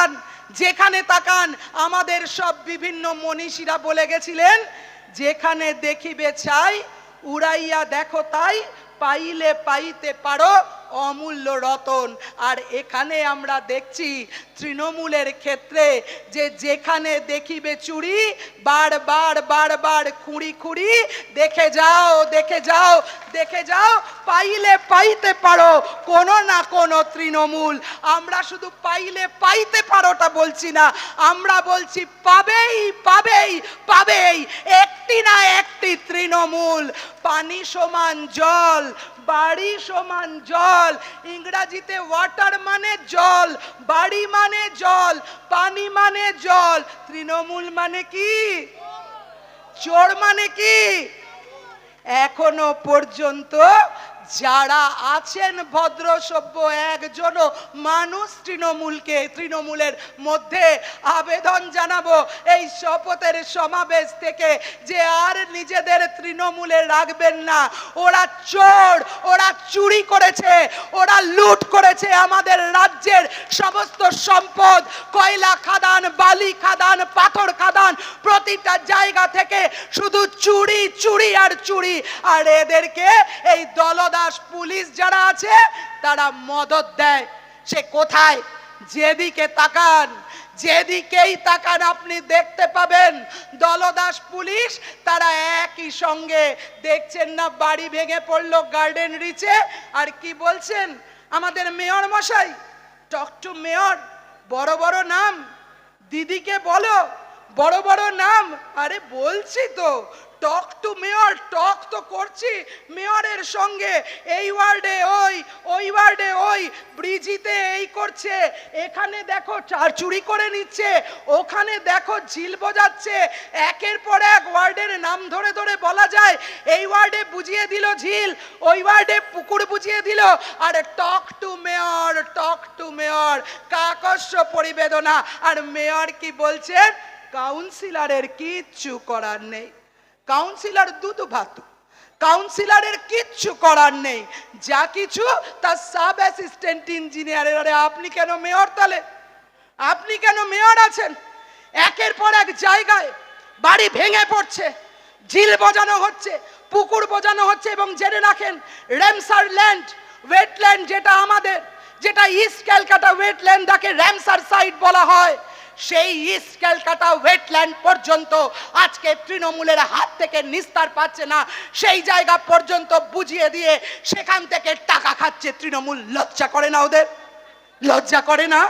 তাকান, যেখানে তাকান, আমাদের সব বিভিন্ন মনীষীরা বলে গেছিলেন, যেখানে দেখিবে চাই, উড়াইয়া দেখো তাই, পাইলে পাইতে পারো অমূল্য রতন। আর এখানে আমরা দেখছি তৃণমূলের ক্ষেত্রে যে যেখানে দেখিবে চুরি, বারবার বারবার খুঁড়ি খুঁড়ি, দেখে যাও দেখে যাও দেখে যাও পাইলে পাইতে পারো, কোনো না কোনো তৃণমূল। আমরা শুধু পাইলে পাইতে পারোটা বলছি না, আমরা বলছি পাবেই পাবেই পাবেই, একটি না একটি তৃণমূল। পানি সমান জল, বাড়ি সমান জল, ইংরাজিতে ওয়াটার মানে জল, বাড়ি মানে জল, পানি মানে জল, তৃণমূল মানে কি? চোর মানে কি? এখনও পর্যন্ত যারা আছেন ভদ্র, সভ্য, একজনও মানুষ তৃণমূলকে, তৃণমূলের মধ্যে আবেদন জানাব। এই শপথের সমাবেশ থেকে যে আর নিজেদের তৃণমূলে রাখবেন না, ওরা চোর, ওরা চুরি করেছে, ওরা লুট করেছে আমাদের রাজ্যের সমস্ত সম্পদ। কয়লা খাদান, বালি খাদান, পাথর প্রতিটা জায়গা থেকে শুধু চুরি চুরি আর চুরি। আর এদেরকে এই দলদাস পুলিশ যারা আছে, তারা মদত দেয়। সে কোথায়? যেদিকে তাকান, যেদিকেই তাকান আপনি দেখতে পাবেন, দলদাস পুলিশ তারা একই সঙ্গে। দেখছেন না, বাড়ি ভেঙে পড়ল গার্ডেন রিচে? আর কি বলছেন? আমাদের মেয়র মশাই, টক টু মেয়র, বড় বড় নাম। দিদিকে বলো বড় বড় নাম। আরে বলছি তো টক টু মেয়র টক তো করছি মেয়রের সঙ্গে। এই ওয়ার্ডে ওই ওই ওয়ার্ডে ওই, ব্রিজিতে এই করছে। এখানে দেখো চার করে নিচ্ছে, ওখানে দেখো ঝিল বোঝাচ্ছে। একের পর এক ওয়ার্ডের নাম ধরে ধরে বলা যায়। এই ওয়ার্ডে বুঝিয়ে দিল ঝিল, ওই ওয়ার্ডে পুকুর বুঝিয়ে দিল। আর talk to mayor talk to mayor কাকস্য পরিবেদনা। আর মেয়র কি বলছেন কাউন্সিলরের কিচ্ছু করার নেই। কাউন্সিলর দুধ ভাতু। কাউন্সিলরের কিচ্ছু করার নেই। যা কিছু তার সাব অ্যাসিস্ট্যান্ট ইঞ্জিনিয়ারের আরে আপনি কেন মেয়র তাহলে আপনি কেন মেয়র আছেন? একের পর এক জায়গায় বাড়ি ভেঙে পড়ছে, ঝিল বোজানো হচ্ছে, পুকুর বোজানো হচ্ছে এবং জেনে রাখেন রেমসার ল্যান্ড ওয়েটল্যান্ড যেটা আমাদের, যেটা ইস্ট ক্যালকাটা ওয়েটল্যান্ডটাকে র্যামসার সাইট বলা হয়। সেই ইস্ট ক্যালকাটা ওয়েটল্যান্ড পর্যন্ত আজকে তৃণমূলের হাত থেকে নিস্তার পাচ্ছে না। সেই জায়গা পর্যন্ত বুঝিয়ে দিয়ে সেখান থেকে টাকা খাচ্ছে তৃণমূল। লজ্জা করে না ওদের? লজ্জা করে না?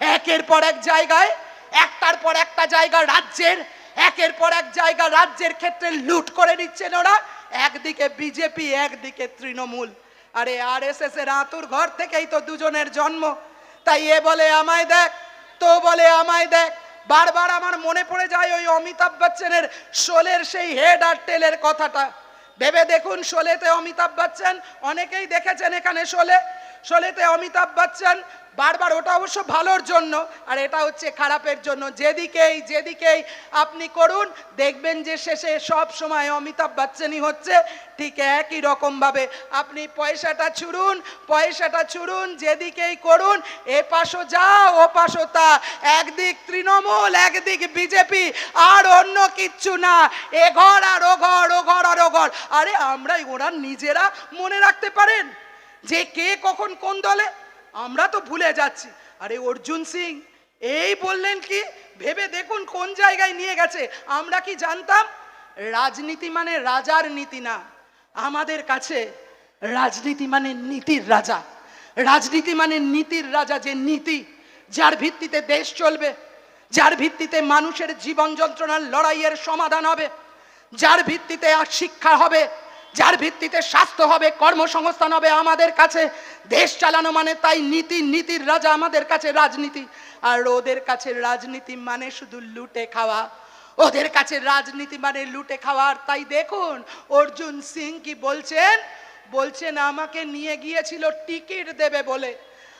একের পর এক জায়গায়, একটার পর একটা জায়গা রাজ্যের, একের পর এক জায়গা রাজ্যের ক্ষেত্রে লুট করে নিচ্ছেন ওরা। একদিকে বিজেপি, একদিকে তৃণমূল। আরে আর এস এস এর আতুর ঘর থেকেই তো দুজনের জন্ম। তাই এ বলে আমায় দেখ তো বলে আমায় দেখ বারবার আমার মনে পড়ে যায় ওই অমিতাভ বচ্চনের শোলের সেই হেড আর টেলের কথাটা। ভেবে দেখুন শোলেতে অমিতাভ বচ্চন, অনেকেই দেখেছেন এখানে শোলে। শোলেতে অমিতাভ বচ্চন বারবার, ওটা অবশ্য ভালোর জন্য, আর এটা হচ্ছে খারাপের জন্য। যেদিকেই যেদিকেই আপনি করুন, দেখবেন যে শেষে সব সময় অমিতাভ বচ্চনই হচ্ছে, ঠিক একই রকমভাবে। আপনি পয়সাটা ছুড়ুন পয়সাটা ছুড়ুন, যেদিকেই করুন, এ পাশও যা, ও পাশও তা। একদিক তৃণমূল, একদিক বিজেপি, আর অন্য কিচ্ছু না। এ ঘর আর ও ঘর ও ঘর আর ও ঘর। আরে আমরাই ওরা নিজেরা মনে রাখতে পারেন যে কে কখন কোন দলে আমরা তো ভুলে যাচ্ছি। আরে অর্জুন সিং, এই বললেন কি? ভেবে দেখুন কোন জায়গায় নিয়ে গেছে। আমরা কি জানতাম? রাজনীতি মানে রাজার নীতি না। আমাদের কাছে রাজনীতি মানে নীতির রাজা। রাজনীতি মানে নীতির রাজা যে নীতি, যার ভিত্তিতে দেশ চলবে, যার ভিত্তিতে মানুষের জীবন যন্ত্রণার লড়াইয়ের সমাধান হবে, যার ভিত্তিতে শিক্ষা হবে যার ভিত্তিতে স্বাস্থ্য হবে, কর্মসংস্থান হবে আমাদের কাছে, দেশ চালানো মানে তাই নীতি, নীতির রাজা আমাদের কাছে রাজনীতি। আর ওদের কাছে রাজনীতি মানে শুধু লুটে খাওয়া। ওদের কাছে রাজনীতি মানে লুটে খাওয়ার তাই দেখুন, অর্জুন সিং কি বলছেন? বলছেন, আমাকে নিয়ে গিয়েছিল টিকিট দেবে বলে।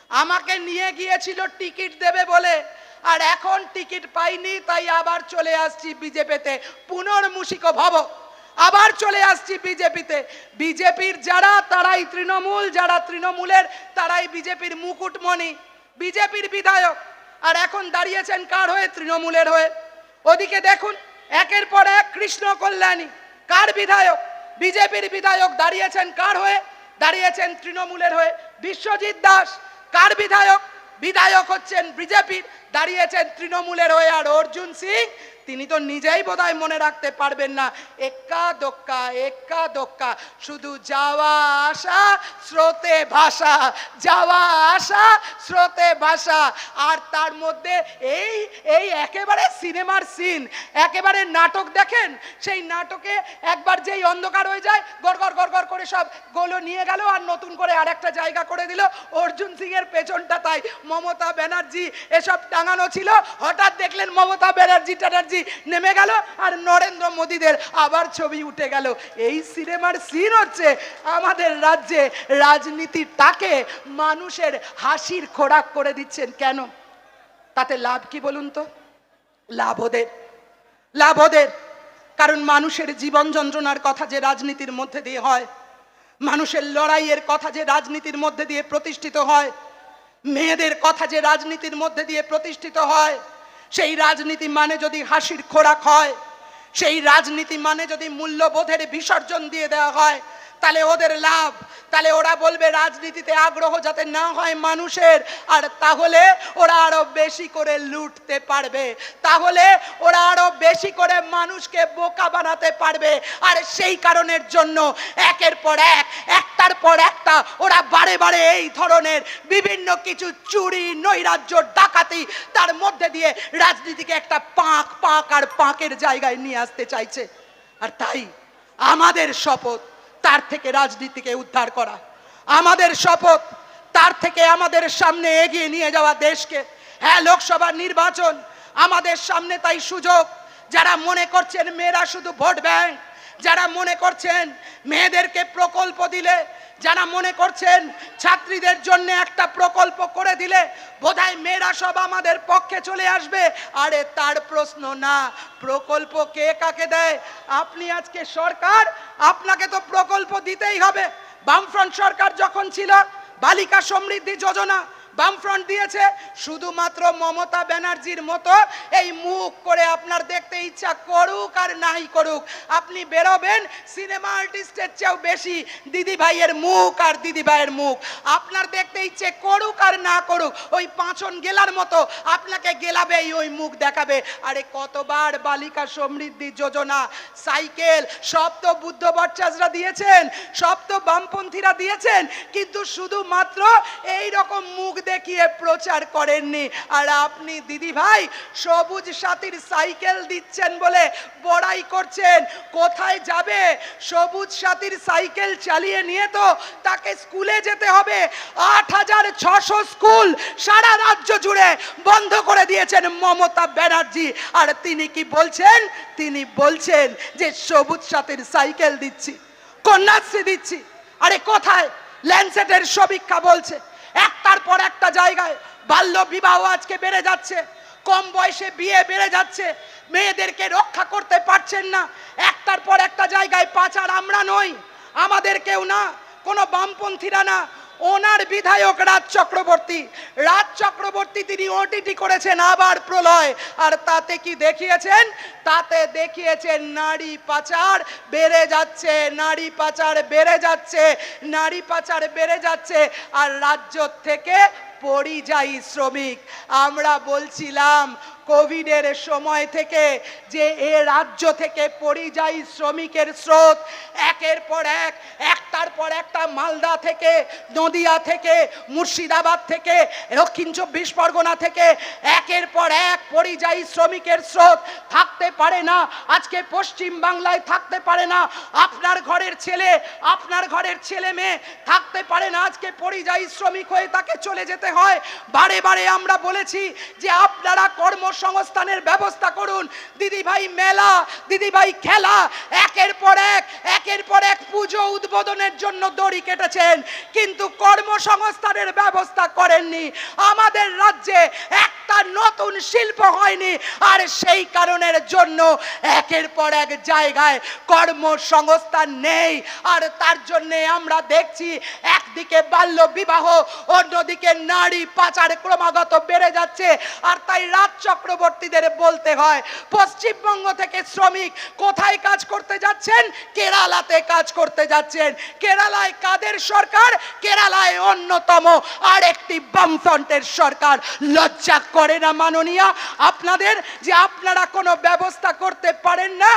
আমাকে নিয়ে গিয়েছিল টিকিট দেবে বলে। আর এখন টিকিট পাইনি, তাই আবার চলে আসছি বিজেপিতে। পুনর্মুষিক ভব। আবার চলে আসছি বিজেপিতে। বিজেপির যারা, তারাই তৃণমূল, যারা তৃণমূলের, তারাই বিজেপির মুকুটমণি। বিজেপির বিধায়ক। আর এখন দাঁড়িয়েছেন কার হয়ে? তৃণমূলের হয়ে। ওদিকে দেখুন, একের পর এক কৃষ্ণ কল্যাণী। কার বিধায়ক? বিজেপির বিধায়ক দাঁড়িয়েছেন কার হয়ে? দাঁড়িয়েছেন তৃণমূলের হয়ে। বিশ্বজিৎ দাস। কার বিধায়ক? বিধায়ক হচ্ছেন বিজেপির দাঁড়িয়েছেন তৃণমূলের হয়ে আর অর্জুন সিং, তিনি তো নিজেই বোধহয় মনে রাখতে পারবেন না। এক্কা দোক্কা এক্কা দোক্কা, শুধু যাওয়া আসা, স্রোতে ভাষা যাওয়া আসা, স্রোতে ভাষা আর তার মধ্যে এই এই একেবারে সিনেমার সিন, একেবারে নাটক দেখেন, সেই নাটকে একবার যেই অন্ধকার হয়ে যায়, গড় গড় গড় গড় করে সব গোলো নিয়ে গেল আর নতুন করে আরেকটা জায়গা করে দিল। অর্জুন সিং এর পেছনটা তাই, মমতা ব্যানার্জি, এসব টাঙানো ছিল, হঠাৎ দেখলেন মমতা ব্যানার্জি, ট্যানার্জি নেমে গেল আর নরেন্দ্র মোদীদের আবার ছবি উঠে গেল। এই সিনেমার সিন হচ্ছে আমাদের রাজ্যে রাজনীতিটাকে মানুষের হাসির খোরাক করে দিচ্ছেন কেন? তাতে লাভ কি বলুন তো? লাভ ওদের। লাভ ওদের। কারণ মানুষের জীবন যন্ত্রণার কথা যে রাজনীতির মধ্যে দিয়ে হয়, মানুষের লড়াইয়ের কথা যে রাজনীতির মধ্যে দিয়ে প্রতিষ্ঠিত হয় মেয়েদের কথা যে রাজনীতির মধ্যে দিয়ে প্রতিষ্ঠিত হয়, সেই রাজনীতি মানে যদি হাসির খোরাক হয়, সেই রাজনীতি মানে যদি মূল্যবোধের বিসর্জন দিয়ে দেওয়া হয় তাহলে ওদের লাভ। তাহলে ওরা বলবে, রাজনীতিতে আগ্রহ যাতে না হয় মানুষের, আর তাহলে ওরা আরও বেশি করে লুটতে পারবে। তাহলে ওরা আরও বেশি করে মানুষকে বোকা বানাতে পারবে। আর সেই কারণের জন্য একের পর এক, একটার পর একটা ওরা বারে বারে এই ধরনের বিভিন্ন কিছু চুরি, নৈরাজ্য, ডাকাতি তার মধ্যে দিয়ে রাজনীতিকে একটা পাঁক পাঁক আর পাঁকের জায়গায় নিয়ে আসতে চাইছে। আর তাই আমাদের শপথ তার থেকে রাজনীতিকে উদ্ধার করা। আমাদের শপথ, তার থেকে আমাদের সামনে এগিয়ে নিয়ে যাওয়া দেশকে। হ্যাঁ লোকসভা নির্বাচন আমাদের সামনে তাই সুযোগ। যারা মনে করছেন মেয়েরা শুধু ভোট ব্যাংক যারা মনে করছেন মেয়েদেরকে প্রকল্প দিলে, যারা মনে করছেন ছাত্রীদের জন্য একটা প্রকল্প করে দিলে, বোধহয় মেয়েরা সব আমাদের পক্ষে চলে আসবে। আরে তার প্রশ্ন না, প্রকল্প কে কাকে দেয়? আপনি আজকে সরকার, আপনাকে তো প্রকল্প দিতেই হবে। বামফ্রন্ট সরকার যখন ছিল, বালিকা সমৃদ্ধি যোজনা বামফ্রন্ট দিয়েছে, শুধুমাত্র মমতা ব্যানার্জির মতো এই মুখ করে আপনার দেখতে ইচ্ছা করুক আর নাই করুক। আপনি বেরোবেন, সিনেমা আর্টিস্টের চেয়েও বেশি দিদি ভাইয়ের মুখ আর দিদি ভাইয়ের মুখ। আপনার দেখতে ইচ্ছে করুক আর না করুক, ওই পাঁচন গেলার মতো আপনাকে গেলাবেই, ওই মুখ দেখাবে। আরে কতবার বালিকা সমৃদ্ধি যোজনা, সাইকেল, সব তো বুদ্ধ ভট্টাচার্যরা দিয়েছেন, সব তো বামপন্থীরা দিয়েছেন, কিন্তু শুধুমাত্র এই রকম মুখ দেখিয়ে প্রচার করেননি। আর আপনি দিদি ভাই, সবুজ সাথীর সাইকেল দিচ্ছেন বলে বড়াই করছেন। কোথায় যাবে? সবুজ সাথীর সাইকেল চালিয়ে নিয়ে তো তাকে স্কুলে যেতে হবে। আট হাজার ছশো স্কুল সারা রাজ্য জুড়ে বন্ধ করে দিয়েছেন মমতা ব্যানার্জি। আর তিনি কি বলছেন? তিনি বলছেন যে সবুজ সাথীর সাইকেল দিচ্ছি, কন্যাশ্রী দিচ্ছি। আরে কোথায়? ল্যান্ডসেটের সমীক্ষা বলছে। একটার পর একটা জায়গায় বাল্য বিবাহ আজকে বেড়ে যাচ্ছে। কম বয়সে বিয়ে বেড়ে যাচ্ছে। মেয়েদেরকে রক্ষা করতে পারছেন না। একটার পর একটা জায়গায় পাচার আমরা নই। আমাদের কেউ না, কোনো বামপন্থীরা না। ওনার বিধায়ক রাজ চক্রবর্তী। রাজ চক্রবর্তী তিনি ওটিটি করেছেন আবার প্রলয়। আর তাতে কি দেখিয়েছেন? তাতে দেখিয়েছেন নারী পাচার বেড়ে যাচ্ছে, নারী পাচার বেড়ে যাচ্ছে, নারী পাচার বেড়ে যাচ্ছে, আর রাজ্য থেকে পরিযায়ী শ্রমিক। আমরা বলছিলাম কোভিডের সময় থেকে যে এ রাজ্য থেকে পরিযায়ী শ্রমিকের স্রোত, একের পর এক, একটার পর একটা মালদা থেকে, নদিয়া থেকে, মুর্শিদাবাদ থেকে, দক্ষিণ চব্বিশ পরগনা থেকে, একের পর এক পরিযায়ী শ্রমিকের স্রোত। থাকতে পারে না, আজকে পশ্চিম বাংলায় থাকতে পারে না, আপনার ঘরের ছেলে, আপনার ঘরের ছেলে মেয়ে, থাকতে পারে না, আজকে পরিযায়ী শ্রমিক হয়ে তাকে চলে যেতে হয়। বারে বারে আমরা বলেছি যে আপনারা কর্মসংস্থানের ব্যবস্থা করুন। দিদিভাই মেলা, দিদিভাই খেলা, একের পর এক, একের পর এক পুজো উদ্বোধনের জন্য দড়ি কেটেছেন। কিন্তু কর্মসংস্থানের ব্যবস্থা করেননি। আমাদের রাজ্যে একটা নতুন শিল্প হয়নি। আর সেই কারণের জন্য একের পর এক জায়গায় কর্মসংস্থান নেই। আর তার জন্যে আমরা দেখছি এক একদিকে বাল্য বিবাহ, অন্যদিকে নারী পাচার ক্রমাগত বেড়ে যাচ্ছে, আর তাই রাজ চক্রবর্তীদের বলতে হয়, পশ্চিমবঙ্গ থেকে শ্রমিক কোথায় কাজ করতে যাচ্ছেন? কেরালাতে কাজ করতে যাচ্ছেন। কেরালায় কাদের সরকার? কেরালায় অন্যতম আরেকটি বামফ্রন্টের সরকার। লজ্জা করে না মাননীয়া, আপনাদের যে আপনারা কোনো ব্যবস্থা করতে পারেন না